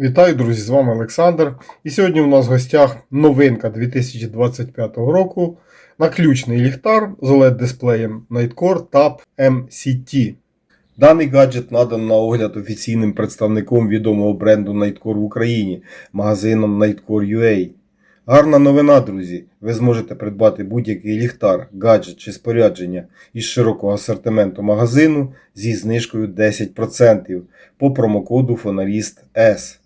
Вітаю, друзі! З вами Олександр. І сьогодні у нас в гостях новинка 2025 року. Наключний ліхтар з OLED-дисплеєм Nightcore Tab MCT. Даний гаджет надан на огляд офіційним представником відомого бренду Nightcore в Україні, магазином Nightcore.ua. Гарна новина, друзі! Ви зможете придбати будь-який ліхтар, гаджет чи спорядження із широкого асортименту магазину зі знижкою 10% по промокоду Фонаріст S.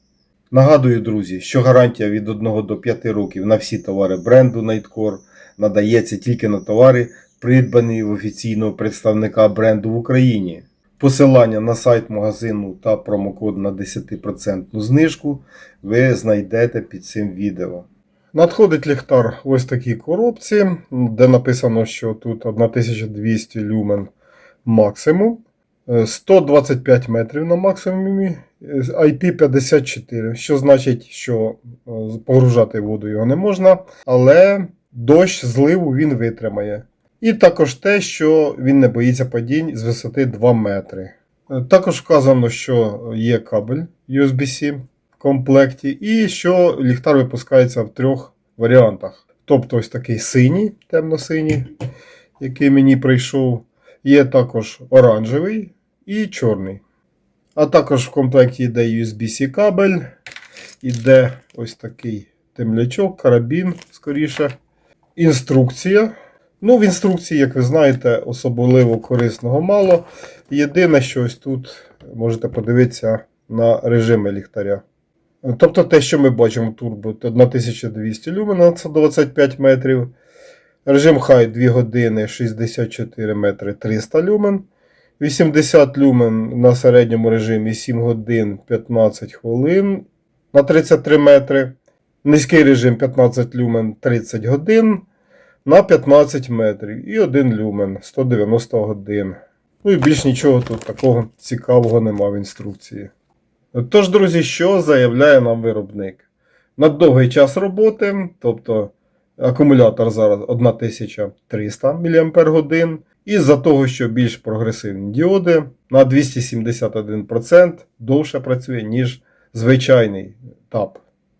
Нагадую, друзі, що гарантія від 1 до 5 років на всі товари бренду Nightcore надається тільки на товари, придбані в офіційного представника бренду в Україні. Посилання на сайт магазину та промокод на 10% знижку ви знайдете під цим відео. Надходить ліхтар в ось такій коробці, де написано, що тут 1200 люмен максимум. Е, 125 метрів на максимумі, е, IP54, що значить, що е, погружати воду його не можна, але дощ зливу він витримає. І також те, що він не боїться падінь з висоти 2 метри. Е, Також вказано, що є кабель USB-C в комплекті, і що ліхтар випускається в трьох варіантах. Тобто ось такий синій, темно-синій, який мені прийшов. Є також оранжевий і чорний. А також в комплекті йде USB-C кабель, іде ось такий темлячок, карабін, скоріше. Інструкція. Ну, в інструкції, як ви знаєте, особливо корисного мало. Єдине, що ось тут можете подивитися на режими ліхтаря. Тобто те, що ми бачимо, турбо 1200 люмена, це 25 метрів. Режим High 2 години 64 метри 300 люмен. 80 люмен на середньому режимі 7 годин 15 хвилин на 33 метри. Низький режим 15 люмен 30 годин на 15 метрів. І 1 люмен 190 годин. Ну і більш нічого тут такого цікавого нема в інструкції. Тож, друзі, що заявляє нам виробник? На довгий час роботи, тобто акумулятор зараз 1300 мАч. Із-за того, що більш прогресивні діоди на 271% довше працює, ніж звичайний ТАП,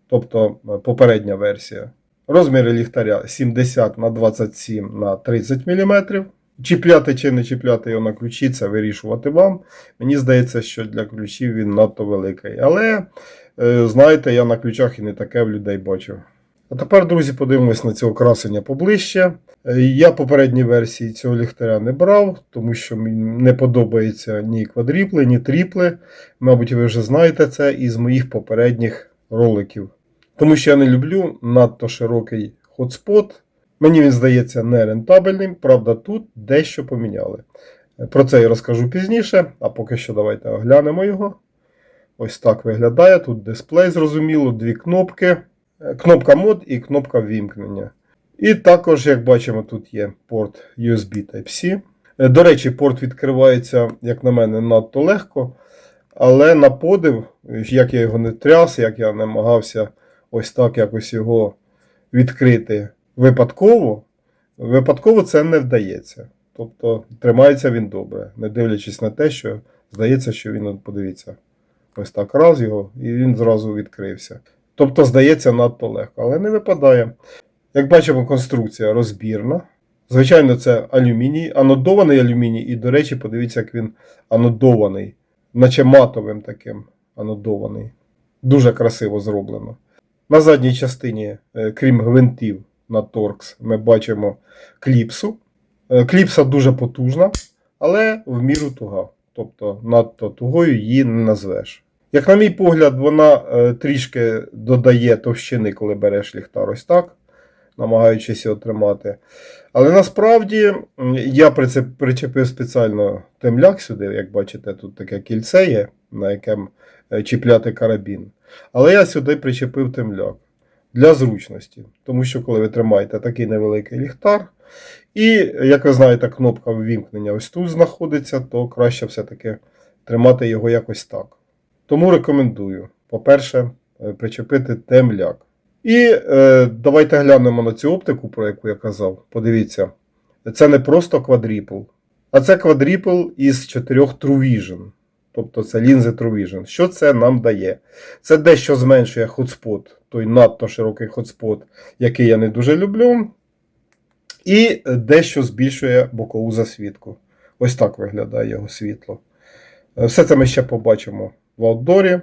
тобто е, попередня версія. Розміри ліхтаря 70 на 27 на 30 мм. Чіпляти чи не чіпляти його на ключі, це вирішувати вам. Мені здається, що для ключів він надто великий. Але, е, знаєте, я на ключах і не таке в людей бачив. А тепер, друзі, подивимось на цього красення поближче. Е, Я попередні версії цього ліхтаря не брав, тому що мені не подобаються ні квадріпли, ні тріпли. Мабуть, ви вже знаєте це із моїх попередніх роликів. Тому що я не люблю надто широкий хотспот. Мені він здається нерентабельним, правда, тут дещо поміняли. Е, Про це я розкажу пізніше, а поки що давайте оглянемо його. Ось так виглядає. Тут дисплей, зрозуміло, дві кнопки. Е, Кнопка мод і кнопка вімкнення. І також, як бачимо, тут є порт USB Type-C. Е, До речі, порт відкривається, як на мене, надто легко. Але на подив, як я його не тряс, як я намагався ось так якось його відкрити випадково, випадково це не вдається. Тобто тримається він добре, не дивлячись на те, що здається, що він, подивіться, ось так раз його, і він зразу відкрився. Тобто, здається, надто легко, але не випадає. Як бачимо, конструкція розбірна. Звичайно, це алюміній, анодований алюміній, і, до речі, подивіться, як він анодований, наче матовим таким анодований. Дуже красиво зроблено. На задній частині, е, крім гвинтів на торкс, ми бачимо кліпсу. Е, Кліпса дуже потужна, але в міру туга. Тобто надто тугою її не назвеш. Як на мій погляд, вона е, трішки додає товщини, коли береш ліхтар ось так, намагаючись його тримати. Але насправді я причепив спеціально темляк сюди, як бачите, тут таке кільце є, на яким е, чіпляти карабін. Але я сюди причепив темляк для зручності. Тому що, коли ви тримаєте такий невеликий ліхтар, і, як ви знаєте, кнопка ввімкнення ось тут знаходиться, то краще все-таки тримати його якось так. Тому рекомендую, по-перше, е, причепити темляк. І е, давайте глянемо на цю оптику, про яку я казав. Подивіться, це не просто квадріпл, а це квадріпл із чотирьох True Vision. Тобто це лінзи True Vision. Що це нам дає? Це дещо зменшує хотспот, той надто широкий хотспот, який я не дуже люблю. І дещо збільшує бокову засвітку. Ось так виглядає його світло. Е, Все це ми ще побачимо в аутдорі.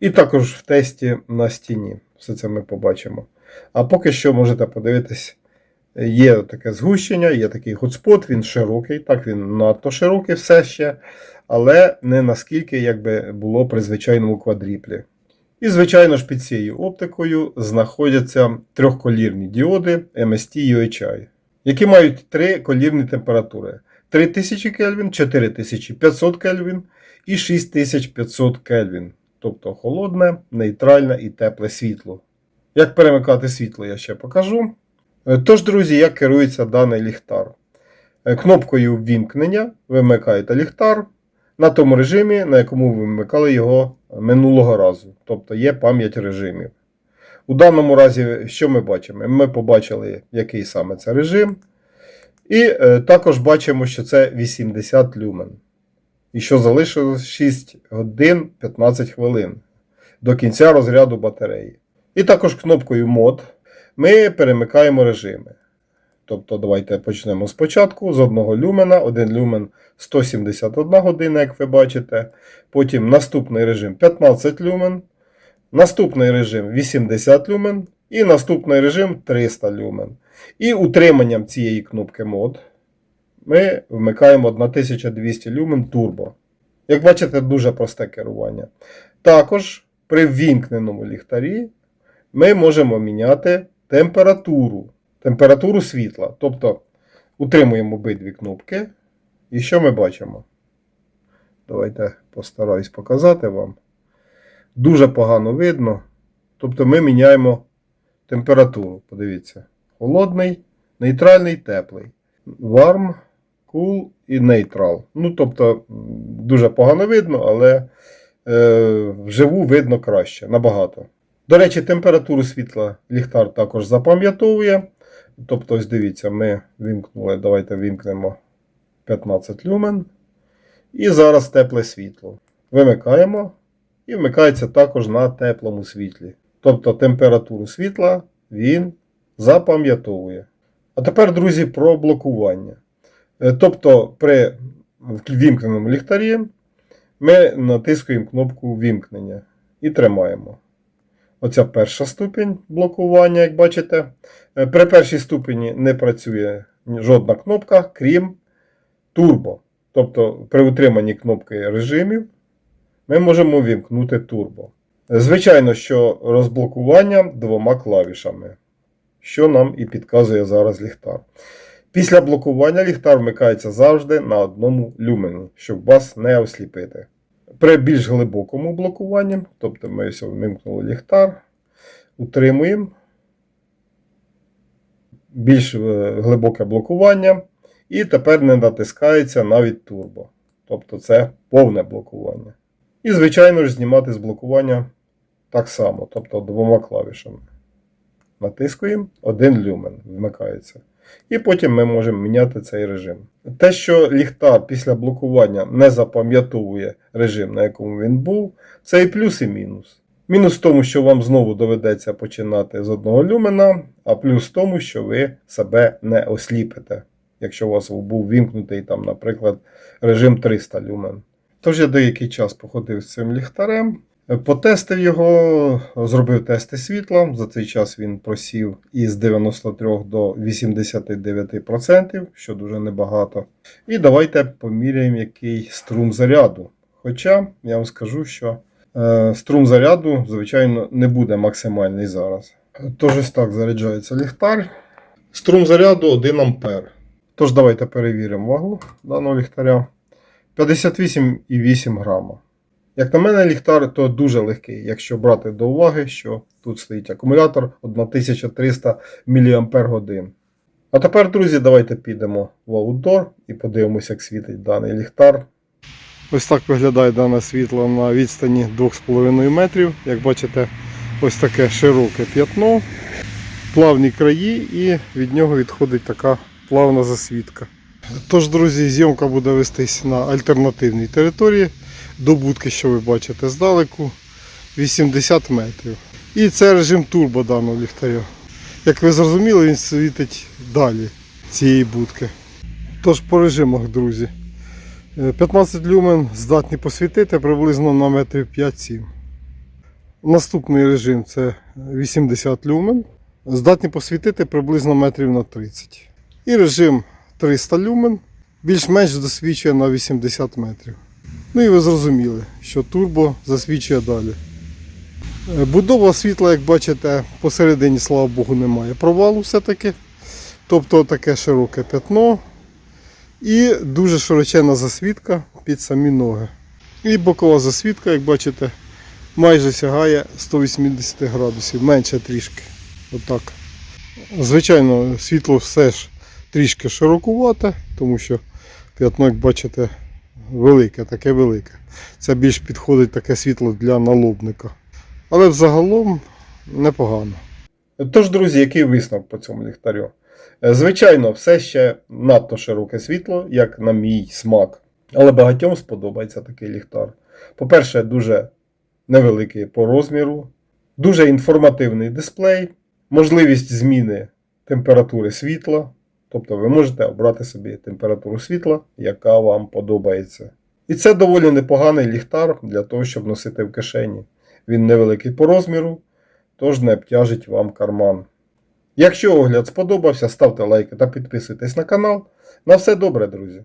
І також в тесті на стіні. Все це ми побачимо. А поки що можете подивитись, є таке згущення, є такий хотспот, він широкий, так він надто широкий все ще, але не наскільки як би було при звичайному квадріплі. І, звичайно ж, під цією оптикою знаходяться трьохколірні діоди MST UHI, які мають три колірні температури: 3000 Кельвін, 4500 Кельвін і 6500 Кельвін. Тобто холодне, нейтральне і тепле світло. Як перемикати світло, я ще покажу. Е, Тож, друзі, як керується даний ліхтар. Е, Кнопкою ввімкнення ви вмикаєте ліхтар на тому режимі, на якому ви вмикали його минулого разу. Тобто є пам'ять режимів. У даному разі, що ми бачимо? Ми побачили, який саме це режим. І е, також бачимо, що це 80 люмен. І що залишилось 6 годин 15 хвилин до кінця розряду батареї. І також кнопкою мод ми перемикаємо режими. Тобто, давайте почнемо спочатку з одного люмена. Один люмен 171 година, як ви бачите. Потім наступний режим 15 люмен. Наступний режим 80 люмен. І наступний режим 300 люмен. І утриманням цієї кнопки мод ми вмикаємо 1200 люмен турбо. Як бачите, дуже просте керування. Також при ввімкненому ліхтарі ми можемо міняти температуру, температуру світла. Тобто утримуємо обидві кнопки. І що ми бачимо? Давайте постараюсь показати вам. Дуже погано видно. Тобто ми міняємо температуру. Подивіться. Холодний, нейтральний, теплий. Warm, cool і neutral. Ну, тобто, дуже погано видно, але е, вживу видно краще, набагато. До речі, температуру світла ліхтар також запам'ятовує. Тобто, ось дивіться, ми вимкнули, давайте вимкнемо 15 люмен. І зараз тепле світло. Вимикаємо і вмикається також на теплому світлі. Тобто температуру світла він запам'ятовує. А тепер, друзі, про блокування. Е, Тобто, при вімкненому ліхтарі ми натискуємо кнопку вімкнення і тримаємо. Оця перша ступінь блокування, як бачите. Е, При першій ступені не працює жодна кнопка, крім турбо. Тобто, при утриманні кнопки режимів ми можемо вімкнути турбо. Звичайно, що розблокування двома клавішами, що нам і підказує зараз ліхтар. Після блокування ліхтар вмикається завжди на одному люмені, щоб вас не осліпити. При більш глибокому блокуванні, тобто ми ось вимкнули ліхтар, утримуємо більш е, глибоке блокування, і тепер не натискається навіть турбо. Тобто це повне блокування. І, звичайно ж, знімати з блокування так само, тобто двома клавішами. Натискуємо, один люмен вмикається. І потім ми можемо міняти цей режим. Те, що ліхтар після блокування не запам'ятовує режим, на якому він був, це і плюс, і мінус. Мінус в тому, що вам знову доведеться починати з одного люмена, а плюс в тому, що ви себе не осліпите, якщо у вас був вімкнутий, там, наприклад, режим 300 люмен. Тож я деякий час походив з цим ліхтарем, потестив його, зробив тести світла. За цей час він просів із 93 до 89%, що дуже небагато. І давайте поміряємо, який струм заряду. Хоча я вам скажу, що е, струм заряду, звичайно, не буде максимальний зараз. Тож так заряджається ліхтар. Струм заряду 1 А. Тож давайте перевіримо вагу даного ліхтаря. 58,8 грама. Як на мене, ліхтар то дуже легкий, якщо брати до уваги, що тут стоїть акумулятор 1300 мАч. А тепер, друзі, давайте підемо в аутдор і подивимося, як світить даний ліхтар. Ось так виглядає дане світло на відстані 2,5 метрів. Як бачите, ось таке широке п'ятно, плавні краї, і від нього відходить така плавна засвітка. Тож, друзі, зйомка буде вестись на альтернативній території. До будки, що ви бачите здалеку, 80 метрів. І це режим турбо даного ліхтаря. Як ви зрозуміли, він світить далі цієї будки. Тож по режимах, друзі. Е, 15 люмен здатні посвітити приблизно на метрів 5-7. Наступний режим це 80 люмен. Здатні посвітити приблизно метрів на 30. І режим 300 люмен більш-менш досвідчує на 80 метрів. Ну і ви зрозуміли, що турбо засвідчує далі. Е, Будова світла, як бачите, посередині, слава Богу, немає провалу все-таки. Тобто таке широке пятно і дуже широченна засвітка під самі ноги. І бокова засвітка, як бачите, майже сягає 180 градусів, менше трішки. Отак. Звичайно, світло все ж трішки широкувате, тому що п'ятно, як бачите, велике, таке велике. Це більш підходить таке світло для налобника. Але взагалом непогано. Тож, друзі, який висновок по цьому ліхтарю? Е, Звичайно, все ще надто широке світло, як на мій смак. Але багатьом сподобається такий ліхтар. По-перше, дуже невеликий по розміру, дуже інформативний дисплей, можливість зміни температури світла. Тобто ви можете обрати собі температуру світла, яка вам подобається. І це доволі непоганий ліхтар для того, щоб носити в кишені. Він невеликий по розміру, тож не обтяжить вам карман. Якщо огляд сподобався, ставте лайки та підписуйтесь на канал. На все добре, друзі!